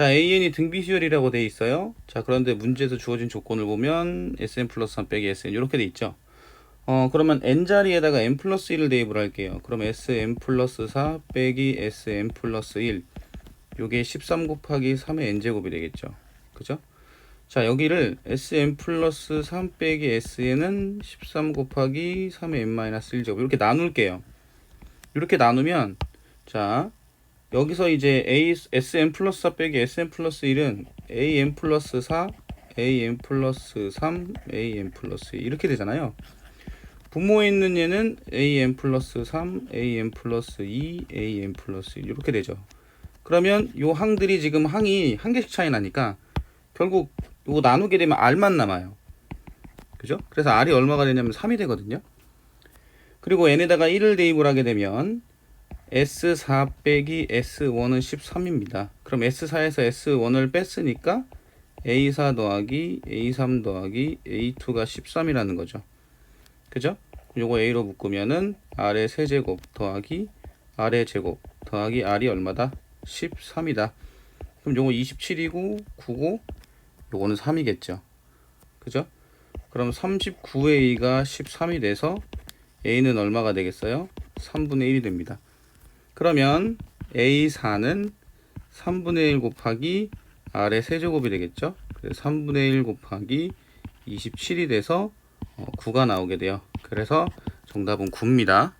자, AN이 등비수열이라고 돼 있어요. 자, 그런데 문제에서 주어진 조건을 보면 SN 플러스 3 빼기 SN 이렇게 돼 있죠. 어, 그러면 n 자리에다가 n 플러스 1을 대입을 할게요. 그럼 sn 플러스 4 빼기 sn 플러스 1 요게 13 곱하기 3의 n제곱이 되겠죠. 그죠? 자, 여기를 sn 플러스 3 빼기 sn은 13 곱하기 3의 n 마이너스 1제곱 이렇게 나눌게요. 이렇게 나누면 자, 여기서 이제 a sn 플러스 4 빼기 sn 플러스 1은 an 플러스 4 an 플러스 3 an 플러스 2 이렇게 되잖아요. 분모에 있는 얘는 am 플러스 3, am 플러스 2, am 플러스 1 이렇게 되죠. 그러면 요 항들이 지금 항이 한 개씩 차이 나니까 결국 요거 나누게 되면 r만 남아요. 그죠? 그래서 r이 얼마가 되냐면 3이 되거든요. 그리고 n에다가 1을 대입을 하게 되면 S4 빼기 S1은 13입니다. 그럼 S4에서 S1을 뺐으니까 A4 더하기 A3 더하기 A2가 13이라는 거죠. 그죠? 요거 A로 묶으면은 R의 세제곱 더하기 R의 제곱 더하기 R이 얼마다? 13이다. 그럼 요거 27이고 9고 요거는 3이겠죠. 그죠? 그럼 39A가 13이 돼서 A는 얼마가 되겠어요? 3분의 1이 됩니다. 그러면 A4는 3분의 1 곱하기 R의 세제곱이 되겠죠? 그래서 3분의 1 곱하기 27이 돼서 어, 9가 나오게 돼요. 그래서 정답은 9입니다.